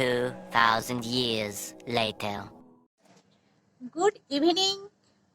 2,000 years later. Good evening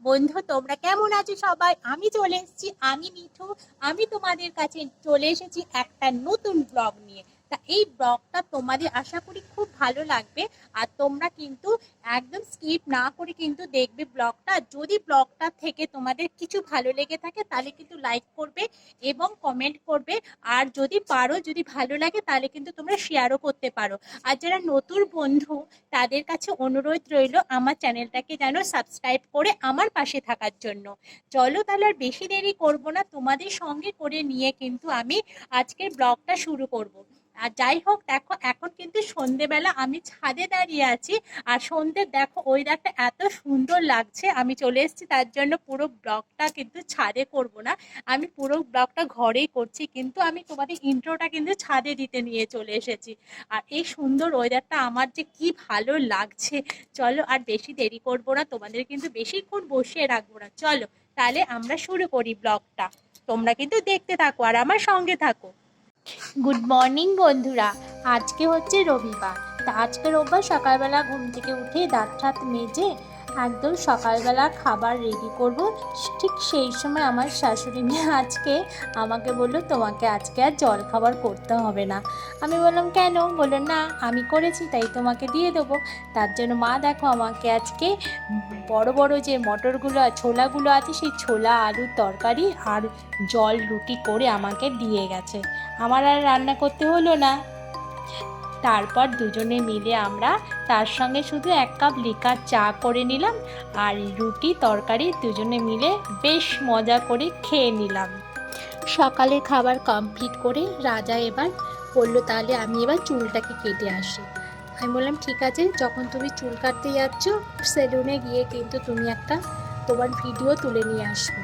বন্ধু তোমরা কেমন আছো সবাই? আমি চলে এসেছি আমি মিঠু। আমি তোমাদের কাছে চলে এসেছি একটা নতুন ব্লগ নিয়ে। তা এই ব্লগটা তোমাদের আশা করি ভালো লাগবে। আর তোমরা কিন্তু একদম স্কিপ না করে কিন্তু দেখবে ব্লগটা। যদি ব্লগটা থেকে তোমাদের কিছু ভালো লেগে থাকে, তাহলে কিন্তু লাইক করবে এবং কমেন্ট করবে। আর যদি পারো, যদি ভালো লাগে, তাহলে কিন্তু তোমরা শেয়ারও করতে পারো। আর যারা নতুন বন্ধু, তাদের কাছে অনুরোধ রইল, আমার চ্যানেলটাকে যেন সাবস্ক্রাইব করে আমার পাশে থাকার জন্য। চলো তাহলে আর বেশি দেরি করব না। তোমাদের সঙ্গে করে নিয়ে কিন্তু আমি আজকের ব্লগটা শুরু করব। আর যাই হোক, দেখো, এখন কিন্তু সন্ধেবেলা, আমি ছাদে দাঁড়িয়ে আছি। আর সন্ধে, দেখো, ওয়েদারটা এত সুন্দর লাগছে। আমি চলে এসেছি, তার জন্য পুরো ব্লগটা কিন্তু ছাদে করব না। আমি পুরো ব্লগটা ঘরেই করছি, কিন্তু আমি তোমাদের ইন্ট্রোটা কিন্তু ছাদে দিতে নিয়ে চলে এসেছি। আর এই সুন্দর ওয়েদারটা আমার যে কি ভালো লাগছে, চলো, আর বেশি দেরি করব না, তোমাদের কিন্তু বেশিক্ষণ বসিয়ে রাখব না। চলো, তাহলে আমরা শুরু করি ব্লগটা। তোমরা কিন্তু দেখতে থাকো, আর আমার সঙ্গে থাকো। গুড মর্নিং বন্ধুরা। আজকে হচ্ছে রবিবার। তা আজকে রোববার সকালবেলা ঘুম থেকে উঠে দাঁত ঠাত মেজে একদম সকালবেলা খাবার রেডি করব। ঠিক সেই সময় আমার শাশুড়ি মেয়ে আজকে আমাকে বলল, তোমাকে আজকে আর জল খাবার করতে হবে না। আমি বললাম, কেন? বলল, না, আমি করেছি, তাই তোমাকে দিয়ে দেবো। তার জন্য মা দেখো আমাকে আজকে বড় বড় যে মটরগুলো ছোলাগুলো আছে, সেই ছোলা আলুর তরকারি আর জল রুটি করে আমাকে দিয়ে গেছে। আমার আর রান্না করতে হলো না। তারপর দুজনে মিলে আমরা তার সঙ্গে শুধু এক কাপ লিকার চা করে নিলাম আর রুটি তরকারি দুজনে মিলে বেশ মজা করে খেয়ে নিলাম। সকালের খাবার কমপ্লিট করে রাজা এবার বলল, তাহলে আমি এবার চুলটাকে কেটে আসি। আমি বললাম, ঠিক আছে, যখন তুমি চুল কাটতে যাচ্ছ সেলুনে গিয়ে কিন্তু তুমি একটা তোমার ভিডিও তুলে নিয়ে আসবে।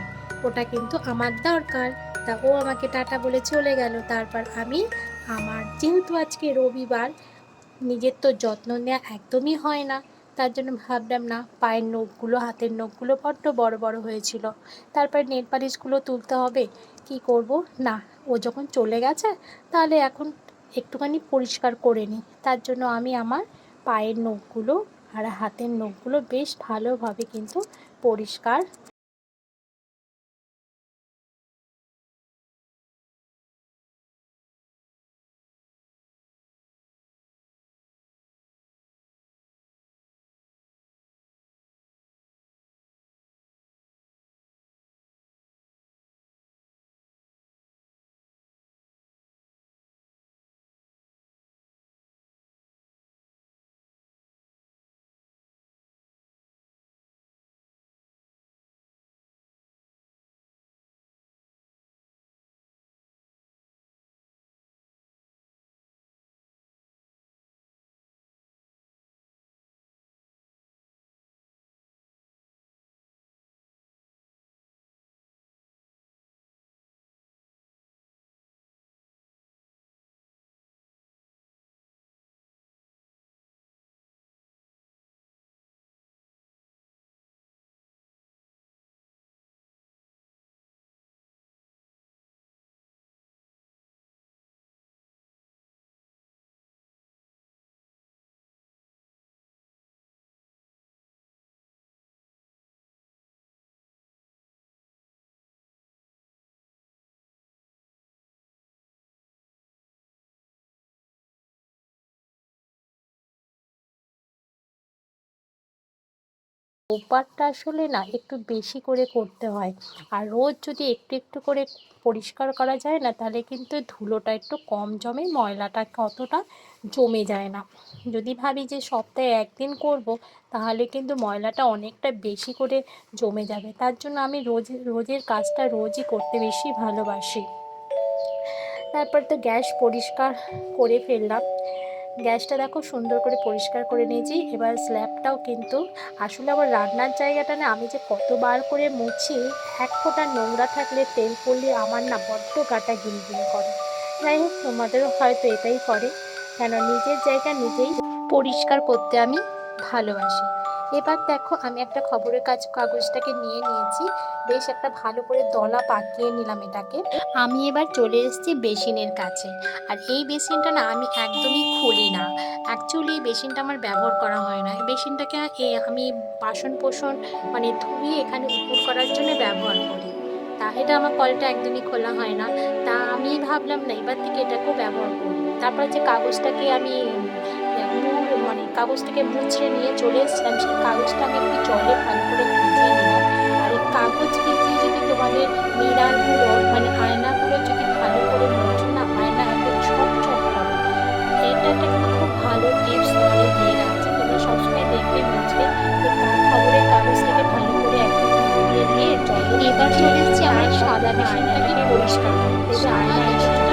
ওটা কিন্তু আমার দরকার। তা ও আমাকে টাটা বলে চলে গেল। তারপর আমি আমার যেহেতু আজকে রবিবার, নিজের তো যত্ন নেওয়া একদমই হয় না। তার জন্য ভাবলাম, না, পায়ের নখগুলো, হাতের নখগুলো বড্ড বড় বড় হয়েছিল। তারপর নেল পালিশগুলো তুলতে হবে। কি করব? না, ও যখন চলে গেছে, তাহলে এখন একটুখানি পরিষ্কার করে নিই। তার জন্য আমি আমার পায়ের নখগুলো আর হাতের নখগুলো বেশ ভালোভাবে কিন্তু পরিষ্কার ওপারটা আসলে না একটু বেশি করে করতে হয়। আর রোজ যদি একটু একটু করে পরিষ্কার করা যায় না, তাহলে কিন্তু ধুলোটা একটু কম জমে, ময়লাটা অতটা জমে যায় না। যদি ভাবি যে সপ্তাহে একদিন করব, তাহলে কিন্তু ময়লাটা অনেকটা বেশি করে জমে যাবে। তার জন্য আমি রোজ, রোজের কাজটা রোজই করতে বেশি ভালোবাসি। তারপর তো গ্যাস পরিষ্কার করে ফেললাম। গ্যাসটা দেখো সুন্দর করে পরিষ্কার করে নিয়েছি। এবার স্ল্যাবটাও কিন্তু আসলে আমার রান্নার জায়গাটা না আমি যে কতবার করে মুছি, এক ফোঁটা নোংরা থাকলে তেল পড়লে আমার না বড্ড গাটা গিলগিল করে। যাই হোক, তোমাদেরও হয়তো এটাই করে। কেন নিজের জায়গা নিজেই পরিষ্কার করতে আমি ভালোবাসি। এবার দেখো আমি একটা খবরের কাজ, কাগজটাকে নিয়ে নিয়েছি। বেশ একটা ভালো করে দলা পাকিয়ে নিলাম এটাকে। আমি এবার চলে এসেছি বেসিনের কাছে। আর এই বেসিনটা না আমি একদমই খুলি না। অ্যাকচুয়ালি এই বেসিনটা আমার ব্যবহার করা হয় না। এই বেসিনটাকে আমি বাসন পোষণ মানে ধুয়ে এখানে উপর করার জন্য ব্যবহার করি। তা এটা আমার কলটা একদমই খোলা হয় না। তা আমি ভাবলাম না, এবার থেকে এটাকেও ব্যবহার করব তারপর যে কাগজটাকে আমি কাগজটাকে মুছড়ে নিয়ে চলে এসেছিলাম। সেই কাগজটা আমি একটু জলে ভালো করে ভিজিয়ে নিলাম। আর এই কাগজ ভিজিয়ে যদি তোমাদের মিরারগুলো মানে আয়নাগুলো যদি ভালো করে মোছো না আয়না একদম ছক ছক করে। এটা একটা কিন্তু খুব ভালো টিপস তোমাদের দিয়ে রাখছে তোমরা সবসময় দেখবে মুছবে। এই কা- খবরের কাগজটাকে ভালো করে একদম ধুয়ে নিয়ে জলে এবার চলে এসেছি আমার সাদা মেশিনটাকে পরিষ্কার করতে। আয়না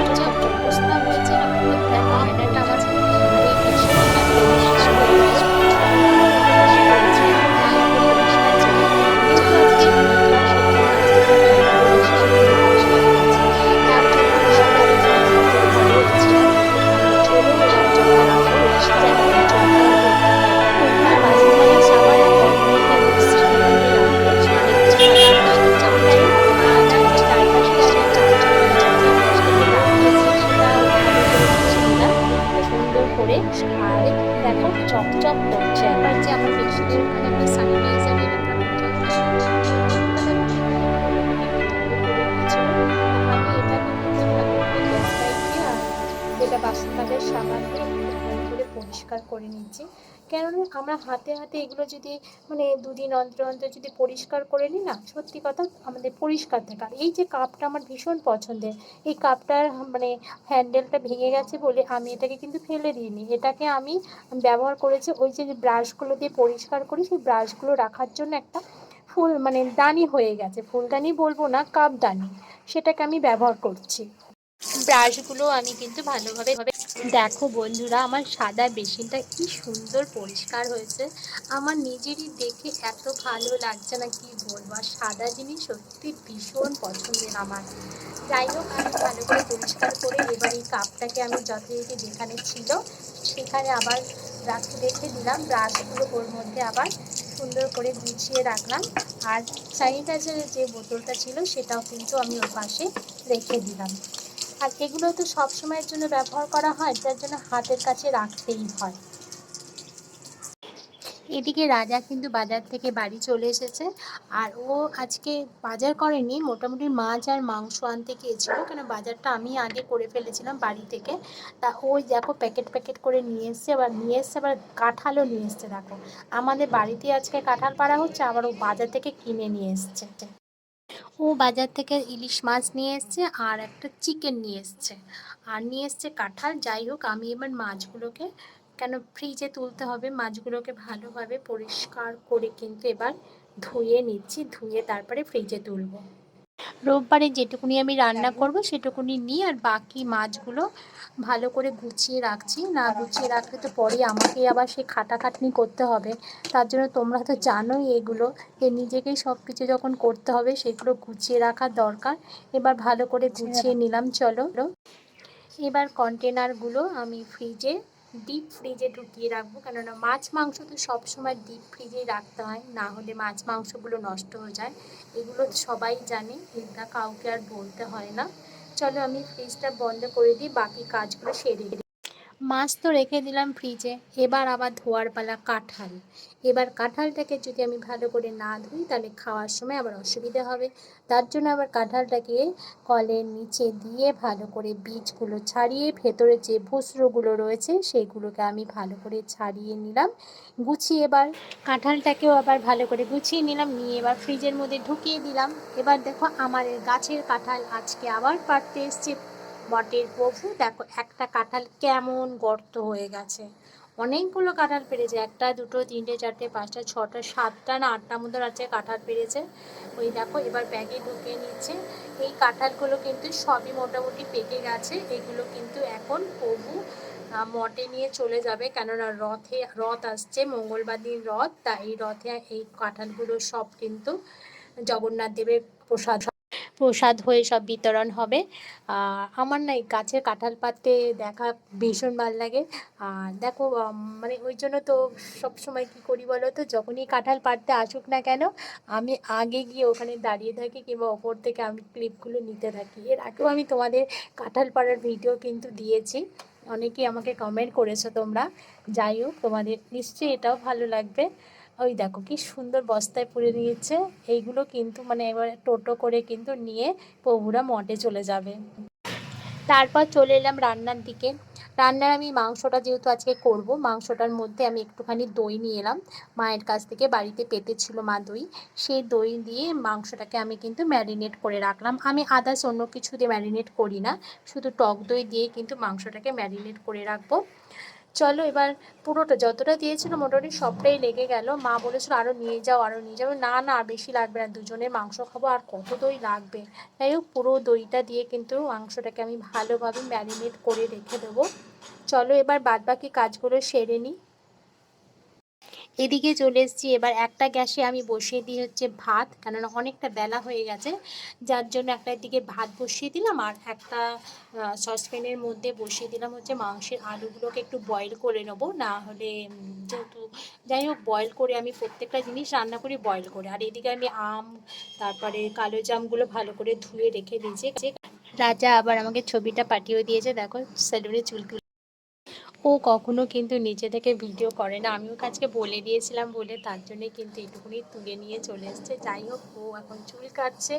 মাজার সাবান দিয়ে পরিষ্কার করে নিচ্ছি কেননা আমরা হাতে হাতে এগুলো যদি মানে দুদিন অন্তর অন্তর যদি পরিষ্কার করে নিই না, সত্যি কথা আমাদের পরিষ্কার থাকে। আর এই যে কাপটা আমার ভীষণ পছন্দের, এই কাপটার মানে হ্যান্ডেলটা ভেঙে গেছে বলে আমি এটাকে কিন্তু ফেলে দিইনি। এটাকে আমি ব্যবহার করেছি ওই যে ব্রাশগুলো দিয়ে পরিষ্কার করি, সেই ব্রাশগুলো রাখার জন্য একটা ফুল মানে দানি হয়ে গেছে। ফুলদানি বলব না কাপ দানি সেটাকে আমি ব্যবহার করছি। ব্রাশগুলো আমি কিন্তু ভালোভাবে দেখো বন্ধুরা, আমার সাদা বেসিনটা কি সুন্দর পরিষ্কার হয়েছে। আমার নিজেরই দেখে এত ভালো লাগছে না, কি বলব? আর সাদা জিনিস সত্যি ভীষণ পছন্দের আমার। যাই হোক, আমি ভালো করে পরিষ্কার করে এবার এই কাপটাকে আমি যথারীতি যেখানে ছিল, সেখানে আবার রাখতে রেখে দিলাম। ব্রাশগুলো ওর মধ্যে আবার সুন্দর করে গুছিয়ে রাখলাম। আর স্যানিটাইজারের যে বোতলটা ছিল, সেটাও কিন্তু আমি ওর পাশে রেখে দিলাম। আর এগুলো তো সব সময়ের জন্য ব্যবহার করা হয়, যার জন্য হাতের কাছে রাখতেই হয়। এদিকে রাজা কিন্তু বাজার থেকে বাড়ি চলে এসেছে, আর ও আজকে বাজার করেনি, মোটামুটি মাছ আর মাংস আনতে গিয়েছিল, কেন বাজারটা আমি আগে করে ফেলেছিলাম বাড়ি থেকে। তা ওই দেখো প্যাকেট প্যাকেট করে নিয়ে এসছে, আবার নিয়ে এসছে, আবার কাঁঠালও নিয়ে এসছে, দেখো। আমাদের বাড়িতে আজকে কাঁঠাল পাড়া হচ্ছে, আবার ও বাজার থেকে কিনে নিয়ে এসছে। ও বাজার থেকে ইলিশ মাছ নিয়ে এসছে আর একটা চিকেন নিয়ে এসছে। আর নিয়ে এসছে কাঁঠাল। যাই হোক, আমি এবার মাছগুলোকে কেন ফ্রিজে তুলতে হবে? মাছগুলোকে ভালোভাবে পরিষ্কার করে কিন্তু এবার ধুয়ে নিচ্ছি। ধুয়ে তারপরে ফ্রিজে তুলবো। রোববারে যেটুকুনি আমি রান্না করব সেটুকুনি নিই আর বাকি মাছগুলো ভালো করে গুছিয়ে রাখছি। না গুছিয়ে রাখলে তো পরে আমাকেই আবার সে খাটাখাটনি করতে হবে। তার জন্য তোমরা তো জানোই এগুলো যে নিজেকেই সব কিছু যখন করতে হবে সেগুলো গুছিয়ে রাখার দরকার। এবার ভালো করে গুছিয়ে নিলাম চলো। এবার কন্টেনারগুলো আমি ফ্রিজে ডিপ ফ্রিজে ঢুকিয়ে রাখব। কেননা মাছ মাংস তো সবসময় ডিপ ফ্রিজেই রাখতে হয়, না হলে মাছ মাংসগুলো নষ্ট হয়ে যায়। এগুলো সবাই জানে, এটা কাউকে আর বলতে হয় না। চলো আমি ফ্রিজটা বন্ধ করে দিই, বাকি কাজগুলো সেরে মাছ তো রেখে দিলাম ফ্রিজে। এবার আবার ধোয়ার পালা কাঁঠাল। এবার কাঁঠালটাকে যদি আমি ভালো করে না ধুই, তাহলে খাওয়ার সময় আবার অসুবিধা হবে। তার জন্য আবার কাঁঠালটাকে কলের নিচে দিয়ে ভালো করে বীজগুলো ছাড়িয়ে ভেতরে যে ভুসরোগুলো রয়েছে, সেগুলোকে আমি ভালো করে ছাড়িয়ে নিলাম। গুছিয়ে এবার কাঁঠালটাকেও আবার ভালো করে গুছিয়ে নিলাম, নিয়ে এবার ফ্রিজের মধ্যে ঢুকিয়ে দিলাম। এবার দেখো আমার গাছের কাঁঠাল আজকে আবার পাড়তে এসছে। বটের প্রভু, দেখো একটা কাঁঠাল কেমন গর্ত হয়ে গেছে। অনেকগুলো কাঁঠাল পেরেছে, একটা, দুটো, তিনটে, চারটে, পাঁচটা, ছটা, সাতটা না আটটা মতো আছে কাঁঠাল পেরেছে। ওই দেখো, এবার ব্যাগে ঢুকিয়ে নিচ্ছে। এই কাঁঠালগুলো কিন্তু সবই মোটামুটি পেকে গেছে। এগুলো কিন্তু এখন প্রভু মঠে নিয়ে চলে যাবে। কেননা রথে, রথ আসছে, মঙ্গলবার দিন রথ, তাই এই রথে এই কাঁঠালগুলো সব কিন্তু জগন্নাথ দেবের প্রসাদ প্রসাদ হয়ে সব বিতরণ হবে। আমার না এই গাছের কাঁঠাল পাতে দেখা ভীষণ ভালো লাগে। আর দেখো মানে ওই জন্য তো সবসময় কী করি বলো তো, যখনই কাঁঠাল পাড়তে আসুক না কেন, আমি আগে গিয়ে ওখানে দাঁড়িয়ে থাকি কিংবা ওপর থেকে আমি ক্লিপগুলো নিতে থাকি। এর আগেও আমি তোমাদের কাঁঠাল পাড়ার ভিডিও কিন্তু দিয়েছি। অনেকেই আমাকে কমেন্ট করেছ তোমরা। যাই হোক, তোমাদের নিশ্চয়ই এটাও ভালো লাগবে। ওই দেখো কি সুন্দর বস্তায় পুরে নিয়েছে। এইগুলো কিন্তু মানে এবার টোটো করে কিন্তু নিয়ে প্রভুরা মঠে চলে যাবে। তারপর চলে এলাম রান্নার দিকে। রান্নার আমি মাংসটা যেহেতু আজকে করব, মাংসটার মধ্যে আমি একটুখানি দই নিয়ে এলাম। মায়ের কাছ থেকে বাড়িতে পেতে ছিল মা দই। সেই দই দিয়ে মাংসটাকে আমি কিন্তু ম্যারিনেট করে রাখলাম। আমি আদার্স অন্য কিছু দিয়ে ম্যারিনেট করি না, শুধু টক দই দিয়ে কিন্তু মাংসটাকে ম্যারিনেট করে রাখব। চলো এবার পুরোটা যতটা দিয়েছিল মোটামুটি সবটাই লেগে গেল। মা বলেছিল আরও নিয়ে যাও আরও নিয়ে যাও। না না বেশি লাগবে না, দুজনের মাংস খাব, আর কত দই লাগবে? যাই হোক, পুরো দইটা দিয়ে কিন্তু মাংসটাকে আমি ভালোভাবে ম্যারিনেট করে রেখে দেবো। চলো এবার বাদবাকি কাজগুলো সেরে নিই। এদিকে চলে এসেছি। এবার একটা গ্যাসে আমি বসিয়ে দিই হচ্ছে ভাত, কেননা অনেকটা বেলা হয়ে গেছে। যার জন্য একটা দিকে ভাত বসিয়ে দিলাম আর একটা সসপ্যানের মধ্যে বসিয়ে দিলাম হচ্ছে মাংসের আলুগুলোকে একটু বয়েল করে নেব। না হলে যেহেতু, যাই হোক বয়েল করে আমি প্রত্যেকটা জিনিস রান্না করি বয়েল করে। আর এদিকে আমি আম, তারপরে কালো জামগুলো ভালো করে ধুয়ে রেখে দিয়েছি। রাজা আবার আমাকে ছবিটা পাঠিয়ে দিয়েছে। দেখো সেলুনে চুল ও কখনো কিন্তু নিচে থেকে ভিডিও করে না। আমি ওকে আজকে বলে দিয়েছিলাম, বলে তার জন্যে কিন্তু এইটুকুনি তুলে নিয়ে চলে এসছে। যাই হোক, ও এখন চুল কাটছে।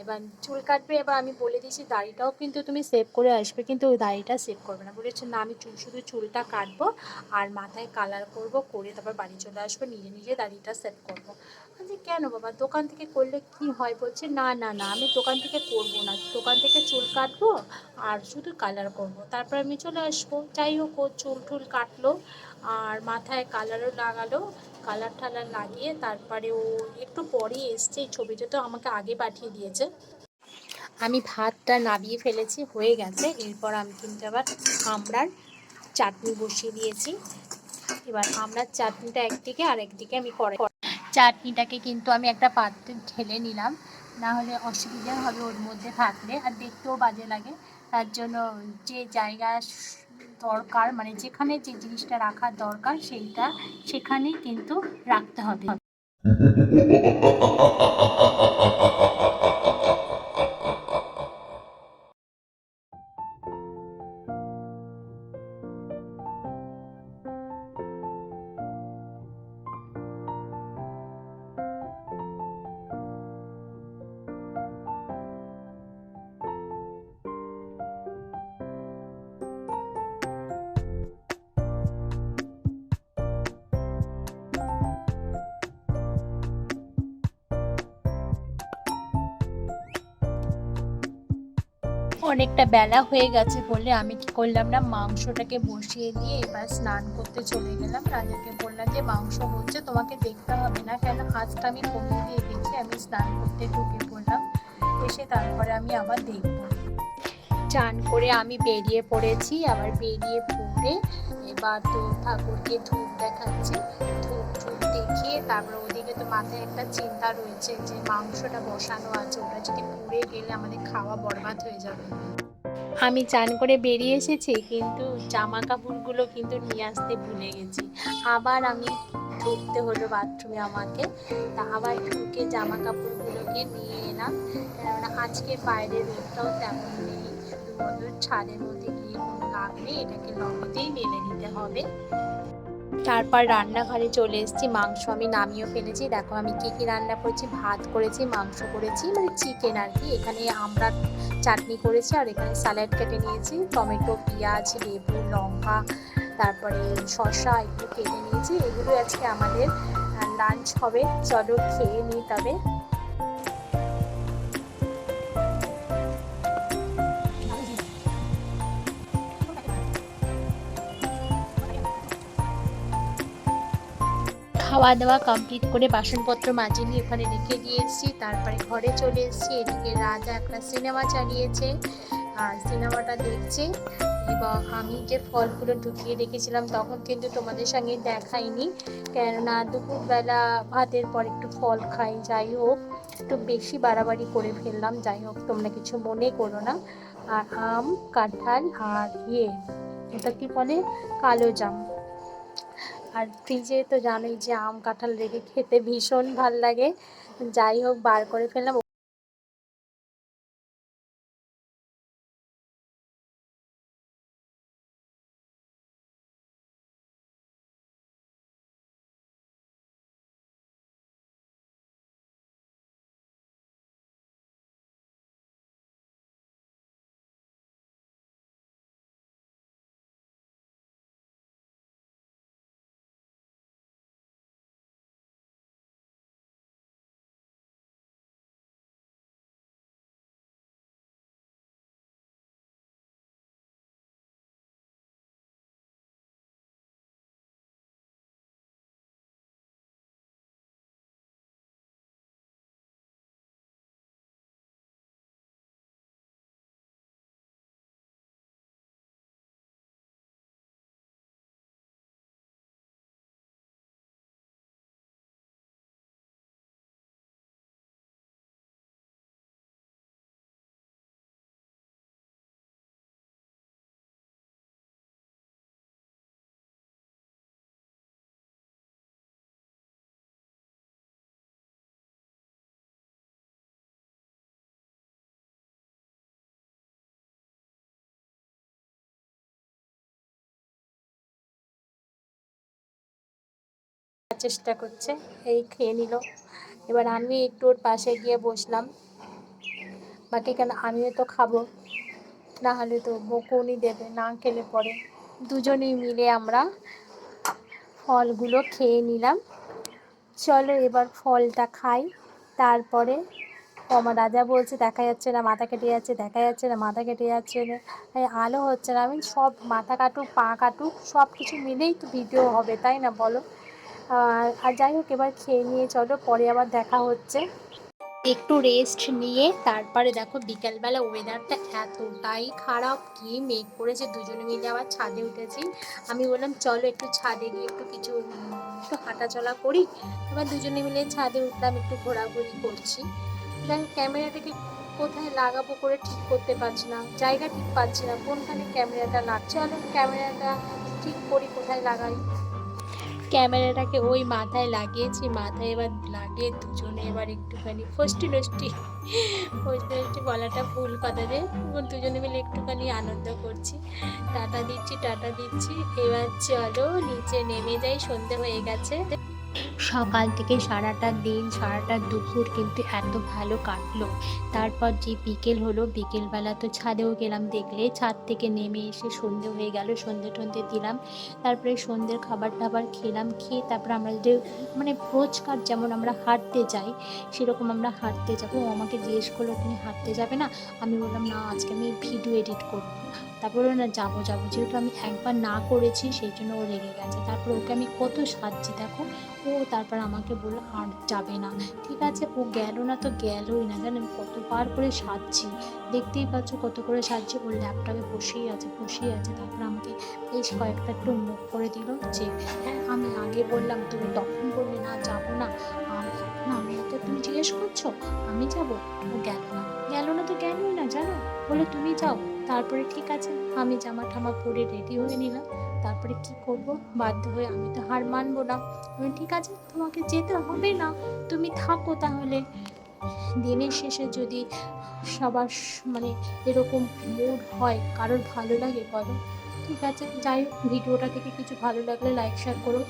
এবার চুল কাটবে, এবার আমি বলে দিয়েছি, দাড়িটাও কিন্তু তুমি সেভ করে আসবে, কিন্তু ওই দাড়িটা সেভ করবে না। বলেছে, না, আমি চুল শুধু চুলটা কাটবো আর মাথায় কালার করব, করে তারপর বাড়ি চলে আসব, নিজে নিজে দাড়িটা সেভ করব। বলছি, কেন বাবা? দোকান থেকে করলে কি হয়? বলছে, না না না, আমি দোকান থেকে করব না। দোকান থেকে চুল কাটবো আর শুধু কালার করব। তারপর আমি চলে আসব। যাই হোক চুল টুল কাটলো আর মাথায় কালারও লাগালো কালার টালার লাগিয়ে তারপরে ও একটু পরেই এসছে, এই ছবিটা তো আমাকে আগে পাঠিয়ে দিয়েছে। আমি ভাতটা নাবিয়ে ফেলেছি, হয়ে গেছে। এরপর আমি কিন্তু আবার আমড়ার চাটনি বসিয়ে দিয়েছি। এবার আমড়ার চাটনিটা একদিকে আর একদিকে আমি করে চাটনিটাকে কিন্তু আমি একটা পাত্রে ঢেলে নিলাম। না হলে অসুবিধা হবে ওর মধ্যে থাকলে। আর দেখতেও বাজে লাগে। তার জন্য যে জায়গা দরকার মানে যেখানে যে জিনিসটা রাখা দরকার সেইটা সেখানেই কিন্তু রাখতে হবে। বেলা হয়ে গেছে বলে আমি কি করলাম না মাংসটাকে বসিয়ে দিয়ে এবার স্নান করতে চলে গেলাম। রাজাকে বললাম যে, মাংস হচ্ছে, তোমাকে দেখতে হবে না কেন? আজটা আমি কমিয়ে দিয়ে গেছি, আমি স্নান করতে ঢুকে পড়লাম। এসে তারপরে আমি আবার দেখব। চান করে আমি বেরিয়ে পড়েছি, আবার বেরিয়ে পড়ে এবার তো ঠাকুরকে ধূপ দেখাচ্ছি। ধূপ ধূপ দেখিয়ে তারপর ওদিকে তো মাথায় একটা চিন্তা রয়েছে যে, মাংসটা বসানো আছে, ওটা যদি পুড়ে গেলে আমাদের খাওয়া বরবাদ হয়ে যাবে। আমি চান করে বেরিয়ে এসেছি, কিন্তু জামা কাপড়গুলো কিন্তু নিয়ে আসতে ভুলে গেছি। আবার আমি ঢুকতে হলো বাথরুমে আমাকে। তা আবার ঢুকে জামা কাপড়গুলোকে নিয়ে এলাম। কেননা আজকে বাইরের রোদটাও তেমন নেই। শুধুমাত্র ছাদের মধ্যে গিয়ে কোনো লাভ নেই, এটাকে লগতেই মেলে নিতে হবে। তারপর রান্নাঘরে চলে এসেছি, মাংস আমি নামিয়েও ফেলেছি। দেখো আমি কী কী রান্না করেছি, ভাত করেছি, মাংস করেছি মানে চিকেন আর কি। এখানে আমরা চাটনি করেছি আর এখানে স্যালাড কেটে নিয়েছি, টমেটো, পেঁয়াজ, লেবু, লঙ্কা, তারপরে শসা একটু কেটে নিয়েছি। এগুলো আজকে আমাদের লাঞ্চ হবে। চলো খেয়ে নিই তবে। খাওয়া দাওয়া কমপ্লিট করে বাসনপত্র মাঝে নিয়ে ওখানে রেখে দিয়ে এসেছি। তারপরে ঘরে চলে এসেছি। এদিকে রাজা একটা সিনেমা চালিয়েছে। আর সিনেমাটা দেখছি। এবং আমি যে ফলগুলো ঢুকিয়ে রেখেছিলাম, তখন কিন্তু তোমাদের সঙ্গে দেখাইনি। কেননা দুপুরবেলা ভাতের পর একটু ফল খাই। যাই হোক, একটু বেশি বাড়াবাড়ি করে ফেললাম। যাই হোক, তোমরা কিছু মনে করো না। আর আম, কাঁঠাল আর ইয়ে ওটা কি বলে? কালো জাম। আর ফ্রিজে তো জানোই যে আম, কাঁঠাল রেখে খেতে ভীষণ ভালো লাগে। যাই হোক, বার করে ফেললাম। চেষ্টা করছে। এই খেয়ে নিল। এবার আমি একটু ওর পাশে গিয়ে বসলাম। বাকি কেন, আমিও তো খাব। না হলে তো বকুনি দেবে, না খেলে পরে। দুজনেই মিলে আমরা ফলগুলো খেয়ে নিলাম। চলো এবার ফলটা খাই। তারপরে আমার রাজা বলছে, দেখা যাচ্ছে না, মাথা কেটে যাচ্ছে, দেখা যাচ্ছে না, মাথা কেটে যাচ্ছে না। আলো হচ্ছে না আমি সব মাথা কাটুক, পা কাটুক সব কিছু মিলেই তো ভিডিও হবে, তাই না বলো? আর যাই হোক, এবার খেয়ে নিয়ে চলো, পরে আবার দেখা হচ্ছে। একটু রেস্ট নিয়ে, তারপরে দেখো বিকালবেলা ওয়েদারটা এতটাই খারাপ, কি মেঘ করেছে, দুজনে মিলে আবার ছাদে উঠেছি। আমি বললাম, চলো একটু ছাদে গিয়ে একটু কিছু একটু হাঁটাচলা করি। এবার দুজনে মিলে ছাদে উঠলাম, একটু ঘোরাঘুরি করছি। দেখ ক্যামেরাটাকে কোথায় লাগাবো করে ঠিক করতে পারছি না, জায়গা ঠিক পাচ্ছি না, কোনখানে ক্যামেরাটা লাগছে? চলো ক্যামেরাটা ঠিক করি, কোথায় লাগাই? ক্যামেরাটাকে ওই মাথায় লাগিয়েছি, মাথায় এবার লাগিয়ে দুজনে এবার একটুখানি ফষ্টি নষ্টি ফষ্টি নষ্টি বলাটা ভুল কথা যে, দুজনে মিলে একটুখানি আনন্দ করছি। টাটা দিচ্ছি টাটা দিচ্ছি, এবার চলো নিচে নেমে যাই, সন্ধে হয়ে গেছে। সকাল থেকে সারাটা দিন, সারাটা দুপুর কিন্তু এত ভালো কাটলো। তারপর যে বিকেল হলো, বিকেলবেলা তো ছাদেও গেলাম দেখলে। ছাদ থেকে নেমে এসে সন্ধে হয়ে গেল, সন্ধে টন্ধে দিলাম। তারপরে সন্ধ্যের খাবার টাবার খেলাম, খেয়ে তারপরে আমরা যে মানে রোজকার যেমন আমরা হাঁটতে যাই, সেরকম আমরা হাঁটতে যাব। ও আমাকে জিজ্ঞেস করল, তুমি হাঁটতে যাবে না? আমি বললাম, না, আজকে আমি ভিডিও এডিট করব। তারপরে না যাব যাব। যেহেতু আমি একবার না করেছি, সেই জন্য ও রেগে গেছে। তারপর ওকে আমি কত সাজছি, দেখো। ও তারপর আমাকে বলল, আর যাবে না। ঠিক আছে, ও গেল না তো গেলই না। জানেন কতবার করে সাজছি। দেখতেই পাচ্ছ কত করে সাজছি। ওর ল্যাপটপে বসেই আছে বসেই আছে। তারপর আমাকে বেশ কয়েকটা একটু মুখ করে দিল যে হ্যাঁ আমি আগে বললাম, তুমি তখন বললে না, যাব না। আর এখন আমি তো তুমি জিজ্ঞেস করছ, আমি যাব? ও গেল না। গেল না তো গেলই না, জানো? বলে তুমি যাও। তারপরে ঠিক আছে, আমি জামা ঠামা পরে রেডি হয়ে নিলাম। তারপরে কি করব? বাধ্য হয়ে আমি তো হার মানবো না। আমি ঠিক আছে, তোমাকে যেতে হবে না, তুমি থাকো তাহলে। দিনের শেষে যদি সবার মানে এরকম মুড হয়, কারোর ভালো লাগে বলো। ঠিক আছে, যাই হোক, ভিডিওটা থেকে কিছু ভালো লাগলে লাইক শেয়ার করো।